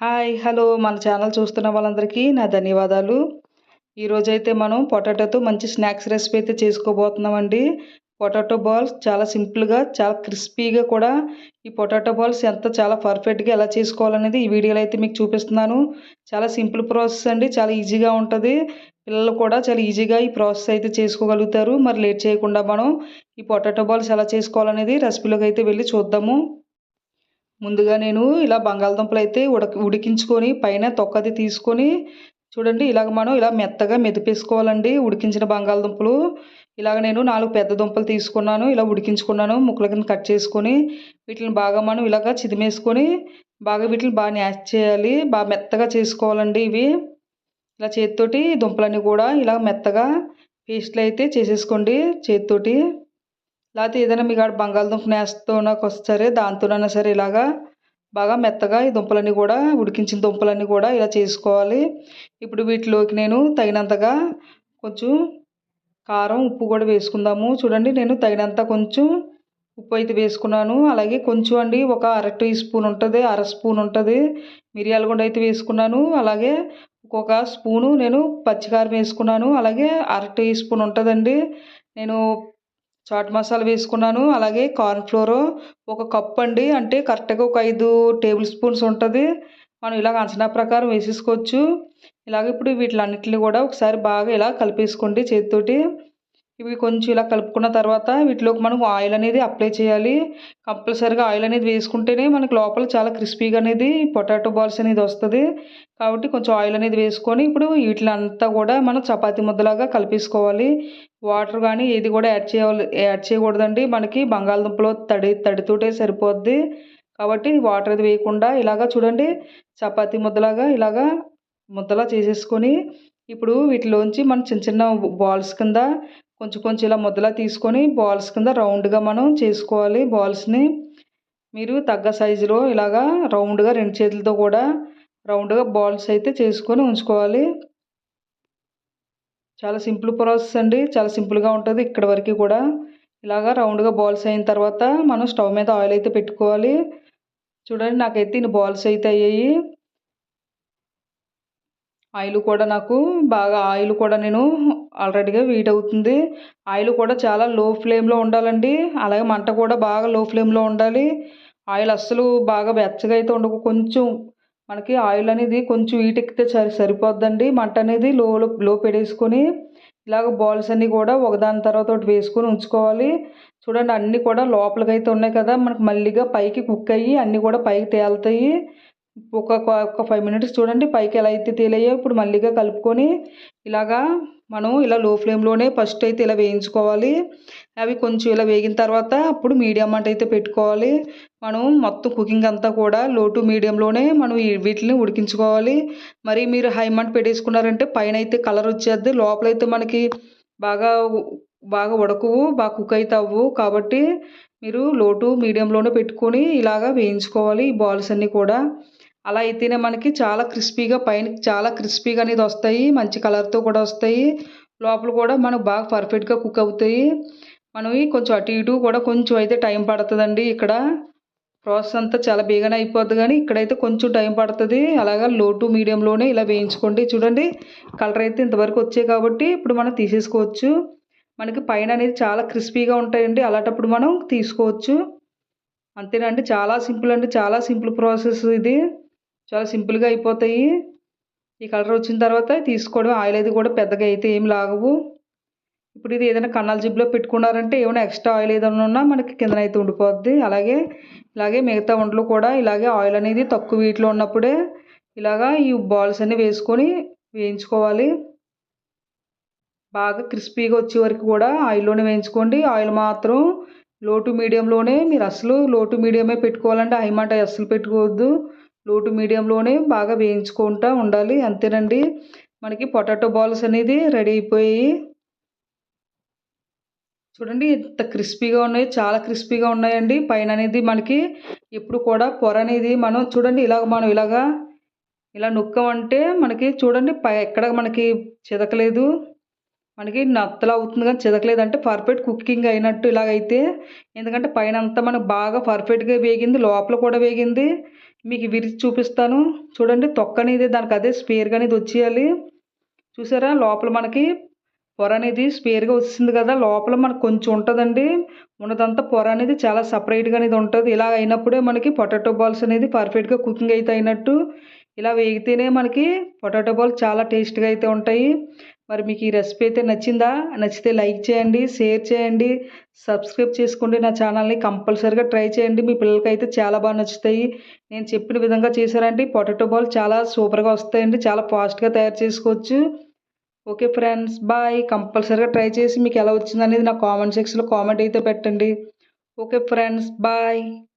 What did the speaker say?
Hi hello. మన channel చూస్తున్న వాళ్ళందరికీ నా ధన్యవాదాలు. ఈరోజైతే మనం పొటాటోతో మంచి స్నాక్స్ రెసిపీ అయితే చేసుకోబోతున్నామండి. పొటాటో బాల్స్ చాలా సింపుల్గా చాలా క్రిస్పీగా కూడా ఈ పొటాటో బాల్స్ ఎంత చాలా పర్ఫెక్ట్గా ఎలా చేసుకోవాలనేది ఈ వీడియోలో అయితే మీకు చూపిస్తున్నాను. చాలా సింపుల్ ప్రాసెస్ అండి చాలా ఈజీగా ఉంటుంది. పిల్లలు కూడా చాలా ఈజీగా ఈ ప్రాసెస్ అయితే చేసుకోగలుగుతారు. మరి లేట్ చేయకుండా మనం ఈ పొటాటో బాల్స్ ఎలా చేసుకోవాలనేది రెసిపీలోకి అయితే వెళ్ళి చూద్దాము. ముందుగా నేను ఇలా బంగాళదుంపలు అయితే ఉడక ఉడికించుకొని పైన తొక్కది తీసుకొని చూడండి ఇలాగ మనం ఇలా మెత్తగా మెదిపేసుకోవాలండి ఉడికించిన బంగాళదుంపలు. ఇలాగ నేను నాలుగు పెద్ద దుంపలు తీసుకున్నాను ఇలా ఉడికించుకున్నాను ముక్కల కింద కట్ చేసుకొని వీటిని బాగా మనం ఇలాగ చిదిమేసుకొని బాగా వీటిని బాగా న్యాష్ చేయాలి బాగా మెత్తగా చేసుకోవాలండి ఇవి. ఇలా చేతితోటి దుంపలన్నీ కూడా ఇలా మెత్తగా పేస్ట్లు అయితే చేసేసుకోండి చేతితోటి. లేకపోతే ఏదైనా మీకు కాడ బంగాళదుంప నేస్తో నాకు వస్తే దాంతోనైనా సరే ఇలాగా బాగా మెత్తగా ఈ దుంపలన్నీ కూడా ఉడికించిన దుంపలన్నీ కూడా ఇలా చేసుకోవాలి. ఇప్పుడు వీటిలోకి నేను తగినంతగా కొంచెం కారం ఉప్పు కూడా వేసుకుందాము. చూడండి నేను తగినంత కొంచెం ఉప్పు అయితే వేసుకున్నాను. అలాగే కొంచెం అండి ఒక అర టీ స్పూన్ ఉంటుంది అర స్పూన్ ఉంటుంది మిరియాల గుండ అయితే వేసుకున్నాను. అలాగే ఒక్కొక్క స్పూను నేను పచ్చికారం వేసుకున్నాను. అలాగే అర టీ స్పూన్ ఉంటుందండి. నేను చాట్ మసాలా వేసుకున్నాను. అలాగే కార్న్ఫ్లోర్ ఒక కప్ అండి. అంటే కరెక్ట్గా ఒక ఐదు టేబుల్ స్పూన్స్ ఉంటుంది. మనం ఇలాగ అంచనా ప్రకారం వేసేసుకోవచ్చు. ఇలాగ ఇప్పుడు వీటిలన్నిటిని కూడా ఒకసారి బాగా ఇలా కలిపేసుకోండి చేతితోటి. ఇవి కొంచెం ఇలా కలుపుకున్న తర్వాత వీటిలోకి మనం ఆయిల్ అనేది అప్లై చేయాలి. కంపల్సరీగా ఆయిల్ అనేది వేసుకుంటేనే మనకి లోపల చాలా క్రిస్పీగా అనేది పొటాటో బాల్స్ అనేది వస్తుంది. కాబట్టి కొంచెం ఆయిల్ అనేది వేసుకొని ఇప్పుడు వీటిలంతా కూడా మనం చపాతి ముద్దలాగా కలిపేసుకోవాలి. వాటర్ కానీ ఏది కూడా యాడ్ చేయాలి యాడ్ చేయకూడదండి. మనకి బంగాళదుంపలో తడి తడితోటే సరిపోద్ది. కాబట్టి వాటర్ అది వేయకుండా ఇలాగా చూడండి చపాతీ ముద్దలాగా ఇలాగా ముద్దలా చేసేసుకొని ఇప్పుడు వీటిలోంచి మనం చిన్న చిన్న బాల్స్ కింద కొంచెం కొంచెం ఇలా ముద్దలా తీసుకొని బాల్స్ కింద రౌండ్గా మనం చేసుకోవాలి బాల్స్ని. మీరు తగ్గ సైజులో ఇలాగా రౌండ్గా రెండు చేతులతో కూడా రౌండ్గా బాల్స్ అయితే చేసుకొని ఉంచుకోవాలి. చాలా సింపుల్ ప్రాసెస్ అండి. చాలా సింపుల్గా ఉంటుంది. ఇక్కడ వరకు కూడా ఇలాగా రౌండ్గా బాల్స్ అయిన తర్వాత మనం స్టవ్ మీద ఆయిల్ అయితే పెట్టుకోవాలి. చూడండి నాకైతే ఇన్ని బాల్స్ అయితే అయ్యాయి. ఆయిల్ కూడా నాకు బాగా ఆయిల్ కూడా నేను ఆల్రెడీగా వీట్ అవుతుంది. ఆయిల్ కూడా చాలా లో ఫ్లేమ్లో ఉండాలండి. అలాగే మంట కూడా బాగా లో ఫ్లేమ్లో ఉండాలి. ఆయిల్ అస్సలు బాగా వెచ్చగా అయితే ఉండకు. కొంచెం మనకి ఆయిల్ అనేది కొంచెం వీటెక్కితే సరి సరిపోద్దండి. మంట అనేది లో లో పెడేసుకొని ఇలాగ బాల్స్ అన్నీ కూడా ఒకదాని తర్వాత ఒకటి వేసుకొని ఉంచుకోవాలి. చూడండి అన్నీ కూడా లోపలికి అయితే ఉన్నాయి కదా మనకు మళ్ళీగా పైకి కుక్ అయ్యి అన్నీ కూడా పైకి తేలుతాయి. ఒక ఒక ఫైవ్ మినిట్స్ చూడండి పైకి ఎలా అయితే తేలయ్యో ఇప్పుడు మళ్ళీగా కలుపుకొని ఇలాగా మనం ఇలా లో ఫ్లేమ్లోనే ఫస్ట్ అయితే ఇలా వేయించుకోవాలి. అవి కొంచెం ఇలా వేగిన తర్వాత అప్పుడు మీడియం మంట అయితే పెట్టుకోవాలి. మనం మొత్తం కుకింగ్ అంతా కూడా లో టు మీడియంలోనే మనం వీటిని ఉడికించుకోవాలి. మరి మీరు హై మంట పెట్టేసుకున్నారంటే పైన అయితే కలర్ వచ్చేది. లోపలైతే మనకి బాగా బాగా ఉడకవు బాగా కుక్ అయితే అవ్వు. కాబట్టి మీరు లో టు మీడియంలోనే పెట్టుకొని ఇలాగా వేయించుకోవాలి ఈ బాల్స్ అన్నీ కూడా. అలా అయితేనే మనకి చాలా క్రిస్పీగా పైన చాలా క్రిస్పీగా అనేది వస్తాయి. మంచి కలర్తో కూడా వస్తాయి. లోపల కూడా మనకు బాగా పర్ఫెక్ట్గా కుక్ అవుతాయి. మనవి కొంచెం అటు ఇటు కూడా కొంచెం అయితే టైం పడుతుందండి ఇక్కడ. ప్రాసెస్ అంతా చాలా బేగానే అయిపోద్ది కానీ ఇక్కడైతే కొంచెం టైం పడుతుంది. అలాగా లో టు మీడియంలోనే ఇలా వేయించుకోండి. చూడండి కలర్ అయితే ఇంతవరకు వచ్చాయి కాబట్టి ఇప్పుడు మనం తీసేసుకోవచ్చు. మనకి పైన అనేది చాలా క్రిస్పీగా ఉంటాయండి. అలాంటప్పుడు మనం తీసుకోవచ్చు. అంతేనండి. చాలా సింపుల్ అండి. చాలా సింపుల్ ప్రాసెస్ ఇది. చాలా సింపుల్గా అయిపోతాయి. ఈ కలర్ వచ్చిన తర్వాత తీసుకోవడం ఆయిల్ అయితే కూడా పెద్దగా అయితే ఏం లాగవు. ఇప్పుడు ఇది ఏదైనా కన్నాల జిప్లో పెట్టుకున్నారంటే ఏమైనా ఎక్స్ట్రా ఆయిల్ ఏదైనా ఉన్నా మనకి కిందనైతే ఉండిపోద్ది. అలాగే ఇలాగే మిగతా వంటలు కూడా ఇలాగే ఆయిల్ అనేది తక్కువ వీటిలో ఉన్నప్పుడే ఇలాగా ఈ బాల్స్ అన్ని వేసుకొని వేయించుకోవాలి. బాగా క్రిస్పీగా వచ్చే వరకు కూడా ఆయిల్లోనే వేయించుకోండి. ఆయిల్ మాత్రం లో టు మీడియంలోనే మీరు అసలు లో టు మీడియమే పెట్టుకోవాలంటే హైమాట అస్సలు పెట్టుకోవద్దు. లో టు మీడియంలోనే బాగా వేయించుకుంటూ ఉండాలి. అంతేనండి. మనకి పొటాటో బాల్స్ అనేది రెడీ అయిపోయాయి. చూడండి ఎంత క్రిస్పీగా ఉన్నాయి. చాలా క్రిస్పీగా ఉన్నాయండి. పైన అనేది మనకి ఎప్పుడు కూడా పొర అనేది మనం చూడండి ఇలాగ మనం ఇలాగా ఇలా నొక్కామంటే మనకి చూడండి పై ఎక్కడ మనకి చిదకలేదు. మనకి నత్తలా అవుతుంది కానీ చిదకలేదు. అంటే పర్ఫెక్ట్ కుకింగ్ అయినట్టు ఇలాగైతే. ఎందుకంటే పైన అంతా మనకు బాగా పర్ఫెక్ట్గా వేగింది. లోపల కూడా వేగింది. మీకు విరిచి చూపిస్తాను. చూడండి తొక్క అనేది దానికి అదే స్పేర్గా అనేది వచ్చేయాలి. చూసారా లోపల మనకి పొర అనేది స్పేర్గా వస్తుంది కదా లోపల మనకు కొంచెం ఉంటుందండి. ఉన్నదంతా పొర అనేది చాలా సపరేట్గా అనేది ఉంటుంది. ఇలా అయినప్పుడే మనకి పొటాటో బాల్స్ అనేది పర్ఫెక్ట్గా కుకింగ్ అయితే అయినట్టు. ఇలా వేగితేనే మనకి పొటాటో బాల్ చాలా టేస్ట్గా అయితే ఉంటాయి. మరి మీకు ఈ రెసిపీ అయితే నచ్చిందా? నచ్చితే లైక్ చేయండి షేర్ చేయండి సబ్స్క్రైబ్ చేసుకోండి నా ఛానల్ని కంపల్సరీగా ట్రై చేయండి. మీ పిల్లలకి అయితే చాలా బాగా నచ్చుతాయి. నేను చెప్పిన విధంగా చేశారండి. పొటాటో బాల్ చాలా సూపర్గా వస్తాయండి. చాలా ఫాస్ట్గా తయారు చేసుకోవచ్చు. ఓకే ఫ్రెండ్స్ బాయ్ కంపల్సరీగా ట్రై చేసి మీకు ఎలా వచ్చింది అనేది నా కామెంట్ సెక్షన్లో కామెంట్ అయితే పెట్టండి. Okay friends bye